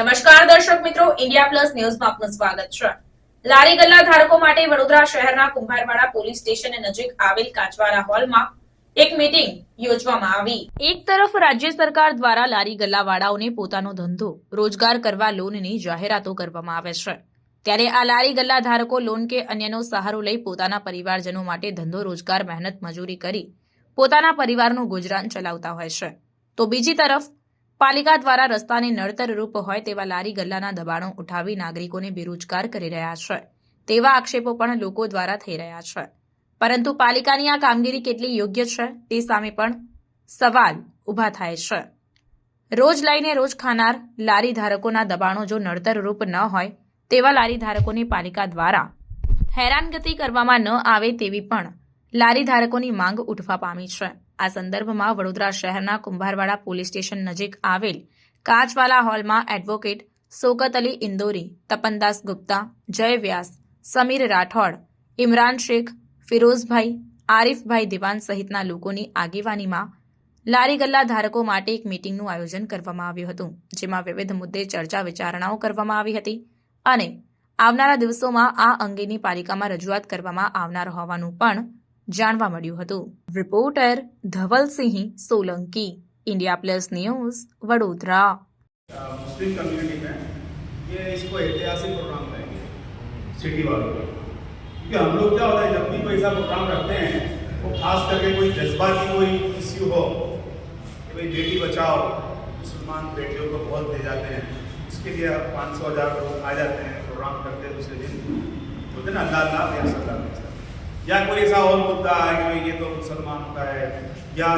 નમસ્કાર દર્શક મિત્રો, ઇન્ડિયા પ્લસ ન્યૂઝમાં આપનું સ્વાગત છે. લારી ગલ્લા ધારકો માટે વડોદરા શહેરના કુંભારવાડા પોલીસ સ્ટેશન નજીક આવેલ કાચવારા હોલમાં એક મીટિંગ યોજવામાં આવી. એક તરફ રાજ્ય સરકાર દ્વારા લારી ગલ્લાવાળાઓને પોતાનો ધંધો, રોજગાર કરવા લોનની જાહેરાતો કરવામાં આવે છે. ત્યારે આ લારી ગલ્લા ધારકો લોન કે અન્યનો સહારો લઈ પોતાના પરિવારજનો માટે ધંધો, રોજગાર, મહેનત, મજૂરી કરી પોતાના પરિવારનું ગુજરાન ચલાવતા હોય છે. તો બીજી તરફ પાલિકા દ્વારા રસ્તાને નડતરરૂપ હોય તેવા લારી ગલ્લાના દબાણો ઉઠાવી નાગરિકોને બેરોજગાર કરી રહ્યા છે. તેવા આક્ષેપો પણ લોકો દ્વારા થઈ રહ્યા છે. પરંતુ પાલિકાની આ કામગીરી કેટલી યોગ્ય છે તે સામે પણ સવાલ ઊભા થાય છે. રોજ લઈને રોજ ખાનાર લારી ધારકોના દબાણો જો નડતરરૂપ ન હોય તેવા લારી ધારકોની પાલિકા દ્વારા હેરાનગતિ કરવામાં ન આવે તેવી પણ લારી ધારકોની માંગ ઉઠવા પામી છે. આ સંદર્ભમાં વડોદરા શહેરના કુંભારવાડા પોલીસ સ્ટેશન નજીક આવેલ કાચવાલા હોલમાં એડવોકેટ સોકત અલી ઇન્દોરી, તપનદાસ ગુપ્તા, જય વ્યાસ, સમીર રાઠોડ, ઇમરાન શેખ, ફિરોઝભાઈ, આરીફભાઈ દિવાન સહિતના લોકોની આગેવાનીમાં લારી ગલ્લા ધારકો માટે એક મીટિંગનું આયોજન કરવામાં આવ્યું હતું, જેમાં વિવિધ મુદ્દે ચર્ચા વિચારણાઓ કરવામાં આવી હતી અને આવનારા દિવસોમાં આ અંગેની પાલિકામાં રજૂઆત કરવામાં આવનાર હોવાનું પણ જાણવા મળ્યું હતું reporter Dhavalsinh Solanki India plus news Vadodara Muslim community में ये इसको ऐतिहासिक प्रोग्राम कहेंगे सिटी वालों को क्योंकि हम लोग क्या होता है जब भी कोई ऐसा प्रोग्राम रखते हैं वो खास करके कोई जज्बाती कोई इश्यू हो कि भाई बेटी बचाओ मुसलमान बेटियों को बहुत दे जाते हैं उसके लिए पाँच सौ हज़ार लोग आ जाते हैं प्रोग्राम करते हैं दूसरे दिन बोलते हैं ना अल्लाह अल्लाह या सल्लाह अलैहि या कोई ऐसा और मुद्दा है कि भाई ये तो मुसलमानों का है, या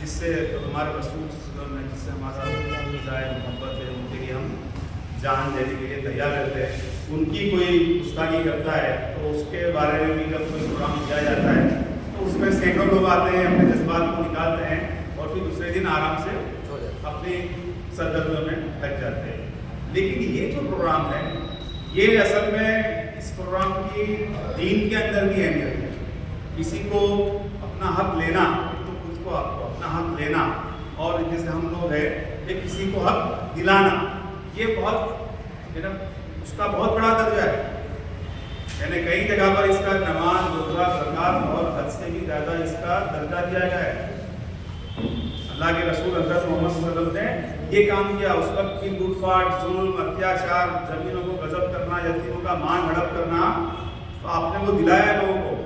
जिससे तो हमारे रसूल ने, जिससे हमारा है मोहब्बत है, उनके लिए हम जान देने के लिए तैयार रहते हैं। उनकी कोई गुस्ताखी करता है तो उसके बारे में भी जब कोई प्रोग्राम किया जाता है तो उसमें सैकड़ों लोग आते हैं, अपने जज्बात को निकालते हैं और फिर दूसरे दिन आराम से अपनी सरगर्मियों में लग जाते हैं। लेकिन ये जो प्रोग्राम है, ये असल में प्रोग्राम की दीन के अंदर भी अहमियत है। किसी को अपना हक लेना तो खुद को अपना हक लेना। और जैसे हम लोग हैं ये किसी को हक दिलाना, ये बहुत ना उसका बहुत बड़ा दर्जा है। यानी कई जगह पर इसका नमाज़, रोजा, जक़ात और हद से भी ज़्यादा इसका दर्जा दिया गया है। अल्लाह के रसूल हज़रत मोहम्मद ने ये काम किया उस वक्त की लूटफाट जुल्म अत्याचार जमीनों को गजब करना यतीमों का मान हड़प करना तो आपने वो दिलाया लोगों को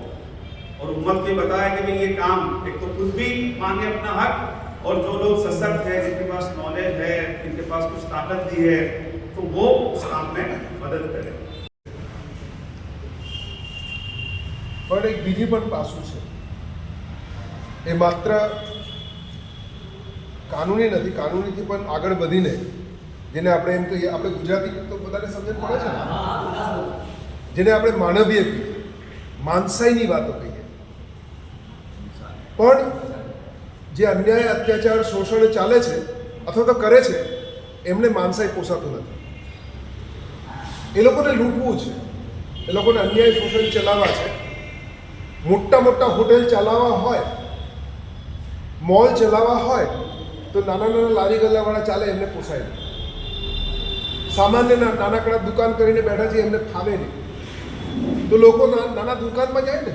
और उम्मत को ये बताया कि भाई ये काम एक तो खुद भी मांगे अपना हक और जो लोग सशक्त है जिनके पास नॉलेज है जिनके पास कुछ ताकत दी है तो वो उस काम में मदद करें પણ એક બીજી પણ પાસું છે એ માત્ર કાનૂની નથી, કાનૂનીથી પણ આગળ વધીને જેને આપણે એમ કહીએ, આપણે ગુજરાતી તો બધાને સમજણ પડે છે જેને આપણે માનવીય કહીએ, માનસાઈની વાતો કહીએ. પણ જે અન્યાય, અત્યાચાર, શોષણ ચાલે છે અથવા તો કરે છે, એમને માનસાઈ પોસાતું નથી. એ લોકોને લૂંટવું છે, એ લોકોને અન્યાય, શોષણ ચલાવવા છે. મોટા મોટા હોટેલ ચલાવવા હોય, મોલ ચલાવવા હોય તો નાના નાના લારી ગલ્લાવાળા ચાલે, એમને પોસાય નહીં. સામાન્ય નાનકડા દુકાન કરીને બેઠા છે એમને ફાવે નહીં. તો લોકો નાના દુકાનમાં જાય ને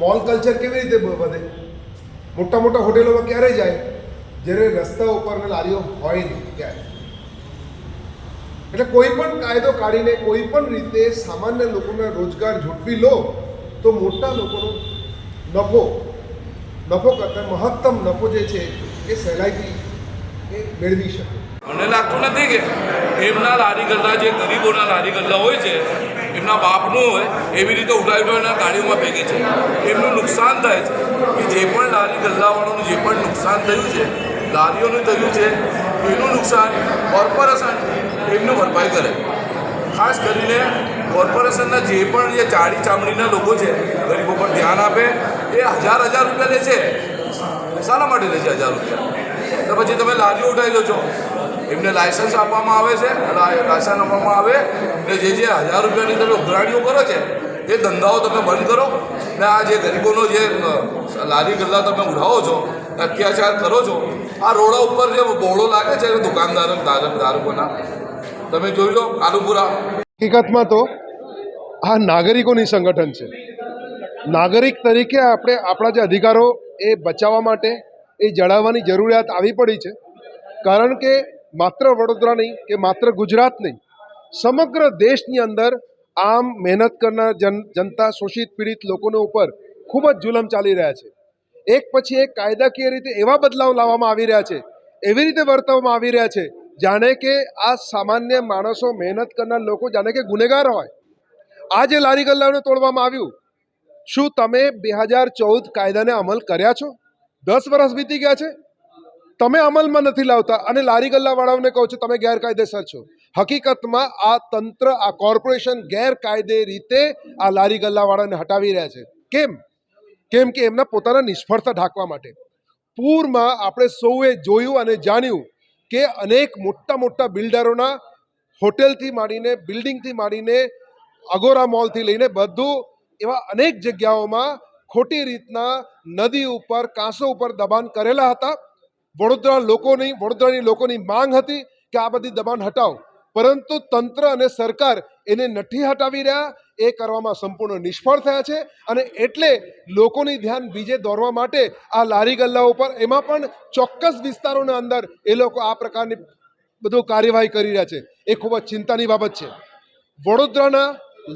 મોલ કલ્ચર કેવી રીતે વધે? મોટા મોટા હોટેલોમાં ક્યારે જાય? જ્યારે રસ્તા ઉપર લારીઓ હોય નહીં ત્યારે એટલે કોઈ પણ કાયદો કાઢીને, કોઈ પણ રીતે સામાન્ય લોકોના રોજગાર ઝૂંટવી લો, તો મોટા લોકોનો નફો નફો કરતાં મહત્તમ નફો જે છે, એ સહેલાઈથી એ મેળવી શકે. મને લાગતું નથી કે એમના લારી ગલ્લા, જે ગરીબોના લારી ગલ્લા હોય છે, એમના બાપનું હોય, એવી રીતે ઉડાવી એના ગાડીઓમાં ભેગી છે. એમનું નુકસાન થાય છે. કે જે પણ લારી ગલ્લાવાળાનું જે પણ નુકસાન થયું છે, લારીઓનું થયું છે એનું નુકસાન કોર્પોરેશન એમનું ભરપાઈ કરે. ખાસ કરીને કોર્પોરેશનના જે પણ જે ચાડી ચામડીના લોકો છે, ગરીબો પર ધ્યાન આપે, એ હજાર હજાર રૂપિયા લે છે. શાના માટે લે છે હજાર રૂપિયા? તો પછી તમે લારીઓ ઉઠાવી લો છો એમને લાયસન્સ આપવામાં આવે છે લાયસન્સ આપવામાં આવે. ને જે જે હજાર રૂપિયાની તમે ઉઘરાણીઓ કરો છે, એ ધંધાઓ તમે બંધ કરો. ને આ જે ગરીબોનો જે લારી ગલ્લા તમે ઉઠાવો છો, અત્યાચાર કરો છો, આ રોડા ઉપર જે બોળો લાગે છે, એ દુકાનદારો ધારક ધારકોના તમે જોઈ લો, કાલુપુરા. હકીકતમાં તો આ નાગરિકોની સંગઠન છે. નાગરિક તરીકે આપણે, આપણા જે અધિકારો એ બચાવવા માટે એ જણાવવાની જરૂરિયાત આવી પડી છે. કારણ કે માત્ર વડોદરા નહીં, કે માત્ર ગુજરાત નહીં, સમગ્ર દેશની અંદર આમ મહેનત કરનાર જન, જનતા, શોષિત પીડિત લોકોને ઉપર ખૂબ જ જુલમ ચાલી રહ્યા છે. એક પછી એક કાયદાકીય રીતે એવા બદલાવ લાવવામાં આવી રહ્યા છે, એવી રીતે વર્તવવામાં આવી રહ્યા છે, જાણે કે આ સામાન્ય માણસો મહેનત કરનાર લોકો જાણે કે ગુનેગાર હોય. આ જે લારી ગલ્લાને તોડવામાં આવ્યું. શું તમે બે હજાર ચૌદ કાયદાને અમલ કર્યા છો? દસ વર્ષ વીતી ગયા છે. તમે અમલમાં નથી લાવતા અને લારી ગલ્લાવાળાઓને કહો છો, તમે ગેરકાયદેસર છો. હકીકતમાં આ તંત્ર, આ કોર્પોરેશન ગેરકાયદે રીતે આ લારી ગલ્લાવાળાને હટાવી રહ્યા છે. કેમ? કેમ કે એમના પોતાના નિષ્ફળતા ઢાંકવા માટે. પૂરમાં આપણે સૌએ જોયું અને જાણ્યું કે અનેક મોટા મોટા બિલ્ડરોના હોટેલથી માંડીને, બિલ્ડિંગથી માંડીને, અગોરા મોલથી લઈને બધું એવા અનેક જગ્યાઓમાં ખોટી રીતના નદી ઉપર, કાંસો ઉપર દબાણ કરેલા હતા. વડોદરા લોકોની, વડોદરાની લોકોની માંગ હતી કે આ બધી દબાણ હટાવો. પરંતુ તંત્ર અને સરકાર એને નથી હટાવી રહ્યા. એ કરવામાં સંપૂર્ણ નિષ્ફળ થયા છે અને એટલે લોકોની ધ્યાન બીજે દોરવા માટે આ લારી ગલ્લા ઉપર, એમાં પણ ચોક્કસ વિસ્તારોના અંદર એ લોકો આ પ્રકારની બધું કાર્યવાહી કરી રહ્યા છે. એ ખૂબ જ ચિંતાની બાબત છે. વડોદરાના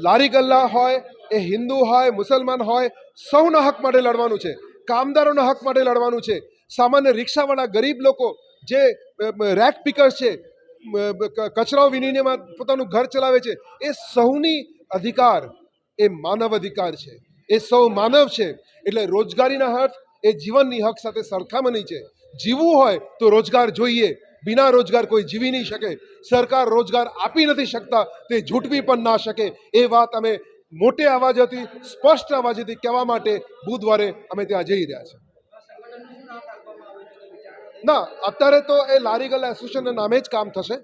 લારી ગલ્લા હોય એ હિન્દુ હોય, મુસલમાન હોય, સૌના હક માટે લડવાનું છે. કામદારોના હક માટે લડવાનું છે. સામાન્ય રિક્ષાવાળા ગરીબ લોકો જે રેક પિકર્સ છે કચરાઓ વિનિમયમાં પોતાનું ઘર ચલાવે છે, એ સૌની અધિકાર, એ માનવ અધિકાર છે. એ સૌ માનવ છે. એટલે રોજગારીના હક એ જીવનની હક સાથે સરખામણી છે. જીવવું હોય તો રોજગાર જોઈએ. બિના રોજગાર કોઈ જીવી નહીં શકે. સરકાર રોજગાર આપી નથી શકતા, તે ઝૂંટવી પણ ના શકે. એ વાત અમે મોટે અવાજથી સ્પષ્ટ અવાજથી કહેવા માટે બુધવારે અમે ત્યાં જઈ રહ્યા છીએ. ના, અત્યારે તો એ લારી ગલ્લા એસોસિએશનના નામે જ કામ થશે.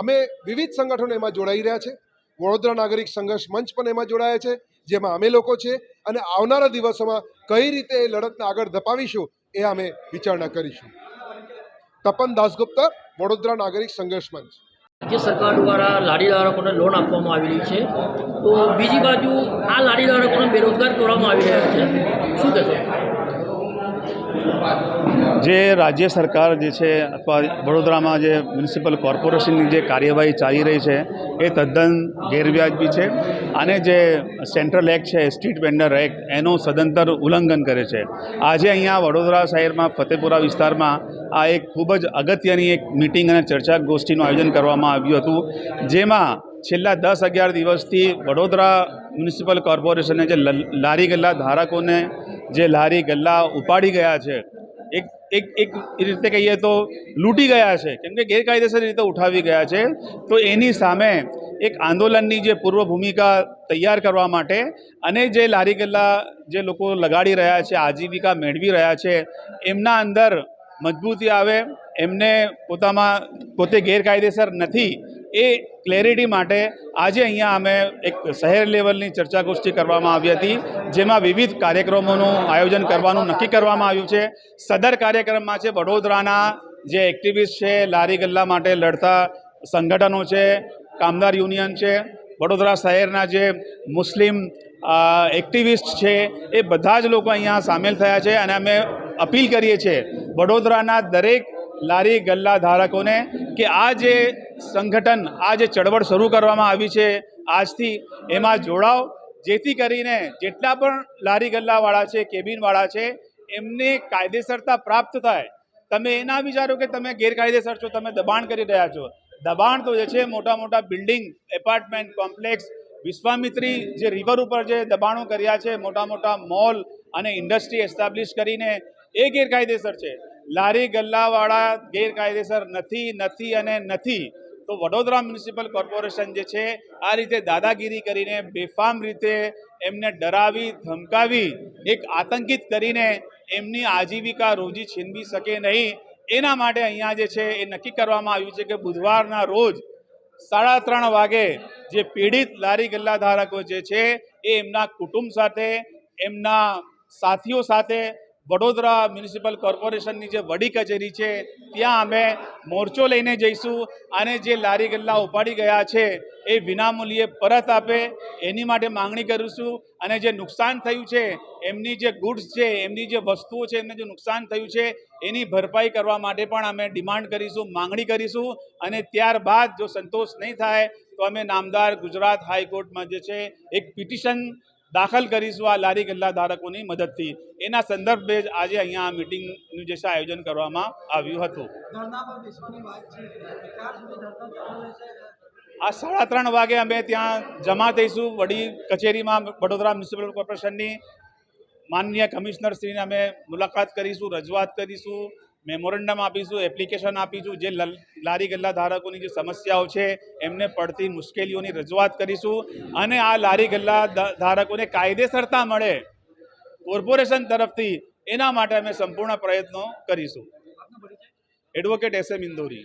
અમે વિવિધ સંગઠનો એમાં જોડાઈ રહ્યા છે વડોદરા નાગરિક સંઘર્ષ મંચ પણ એમાં જોડાયા છે, જેમાં અમે લોકો છે અને આવનારા દિવસોમાં કઈ રીતે એ લડતને આગળ ધપાવીશું એ અમે વિચારણા કરીશું. તપન દાસગુપ્તા, વડોદરા નાગરિક સંઘર્ષ મંચ. રાજ્ય સરકાર દ્વારા લારી ધારકોને લોન આપવામાં આવી રહી છે. તો બીજી બાજુ આ લારી ધારકોને બેરોજગાર કરવામાં આવી રહ્યા છે. શું કહેશો? જે રાજ્ય સરકાર જે છે, અથવા વડોદરામાં જે મ્યુનિસિપલ કોર્પોરેશનની જે કાર્યવાહી ચાલી રહી છે, એ તદ્દન ગેરવ્યાજબી છે. અને જે સેન્ટ્રલ એક્ટ છે, સ્ટ્રીટ વેન્ડર એક્ટ, એનું સદંતર ઉલ્લંઘન કરે છે. આજે અહીંયા વડોદરા શહેરમાં, ફતેપુરા વિસ્તારમાં આ એક ખૂબ જ અગત્યની એક મિટિંગ અને ચર્ચા ગોષ્ઠીનું આયોજન કરવામાં આવ્યું હતું, જેમાં છેલ્લા દસ અગિયાર દિવસથી વડોદરા મ્યુનિસિપલ કોર્પોરેશને જે લારી ગલ્લા ધારકોને જે લારી ગલ્લા ઉપાડી ગયા છે, એક એક એક રીતે કહીએ તો લૂંટી ગયા છે, કેમ કે ગેરકાયદેસર રીતે ઉઠાવી ગયા છે. તો એની સામે એક આંદોલનની જે પૂર્વ ભૂમિકા તૈયાર કરવા માટે અને જે લારી ગલ્લા જે લોકો લગાડી રહ્યા છે, આજીવિકા મેળવી રહ્યા છે, એમના અંદર મજબૂતી આવે, એમને પોતામાં, પોતે ગેરકાયદેસર નથી એ ક્લેરિટી માટે આજે અહીંયા અમે એક શહેર લેવલની ચર્ચા ગોષ્ઠી કરવામાં આવી હતી, જેમાં વિવિધ કાર્યક્રમોનું આયોજન કરવાનું નક્કી કરવામાં આવ્યું છે. સદર કાર્યક્રમમાં છે, વડોદરાના જે એક્ટિવિસ્ટ છે, લારી ગલ્લા માટે લડતા સંગઠનો છે, કામદાર યુનિયન છે, વડોદરા શહેરના જે મુસ્લિમ એક્ટિવિસ્ટ છે, એ બધા જ લોકો અહીંયા સામેલ થયા છે અને અમે અપીલ કરીએ છીએ વડોદરાના દરેક લારી ગલ્લા ધારકોને કે આ જે સંગઠન આ જે ચળવળ શરૂ કરવામાં આવી છે આજથી એમાં જોડાઓ જેથી કરીને જેટલા પણ લારી ગલ્લાવાળા છે, કેબિનવાળા છે, એમને કાયદેસરતા પ્રાપ્ત થાય. તમે એના વિચારો કે તમે ગેરકાયદેસર છો, તમે દબાણ કરી રહ્યા છો. દબાણ તો જે છે મોટા મોટા બિલ્ડિંગ, એપાર્ટમેન્ટ કોમ્પ્લેક્સ, વિશ્વામિત્રી જે રિવર ઉપર જે દબાણો કર્યા છે મોટા મોટા મોલ અને ઇન્ડસ્ટ્રી એસ્ટાબ્લિશ કરીને એ ગેરકાયદેસર છે. લારી ગલ્લાવાળા ગેરકાયદેસર નથી નથી અને નથી. તો વડોદરા મ્યુનિસિપલ કોર્પોરેશન જે છે, આ રીતે દાદાગીરી કરીને બેફામ રીતે એમને ડરાવી, ધમકાવી, એક આતંકિત કરીને એમની આજીવિકા રોજી છીનવી શકે નહીં, એના માટે અહીંયા જે છે, એ નક્કી કરવામાં આવ્યું છે કે બુધવારના રોજ સાડા ત્રણ વાગે જે પીડિત લારી ગલ્લા ધારકો જે છે, એ એમના કુટુંબ સાથે, એમના સાથીઓ સાથે વડોદરા મ્યુનિસિપલ કોર્પોરેશનની જે વડી કચેરી છે, ત્યાં અમે મોરચો લઈને જઈશું. અને જે લારી ગલ્લા ઉપાડી ગયા છે, એ વિનામૂલ્યે પરત આપે. એની માટે માંગણી કરીશું. અને જે નુકસાન થયું છે, એમની જે ગુડ્સ છે, એમની જે વસ્તુઓ છે, એમને જે નુકસાન થયું છે, એની ભરપાઈ કરવા માટે પણ અમે ડિમાન્ડ કરીશું, માંગણી કરીશું. અને ત્યારબાદ જો સંતોષ નહીં થાય, તો અમે નામદાર ગુજરાત હાઈકોર્ટમાં જે છે, એક પિટિશન દાખલ કરીશું આ લારી ગલ્લા ધારકોની મદદથી. એના સંદર્ભે જ આજે અહીંયા આ મિટિંગનું જે છે આયોજન કરવામાં આવ્યું હતું. આ સાડા ત્રણ વાગે અમે ત્યાં જમા થઈશું. વડી કચેરીમાં વડોદરા મ્યુનિસિપલ કોર્પોરેશનની માનનીય કમિશનરશ્રીને અમે મુલાકાત કરીશું, રજૂઆત કરીશું. મેમોરેન્ડમ આપીશું, એપ્લિકેશન આપીશું, જે લારી ગલ્લા ધારકોની જે સમસ્યાઓ છે, એમને પડતી મુશ્કેલીઓની રજૂઆત કરીશું અને આ લારી ગલ્લા ધારકોને કાયદેસરતા મળે કોર્પોરેશન તરફથી, એના માટે અમે સંપૂર્ણ પ્રયત્નો કરીશું. Advocate S M Indori.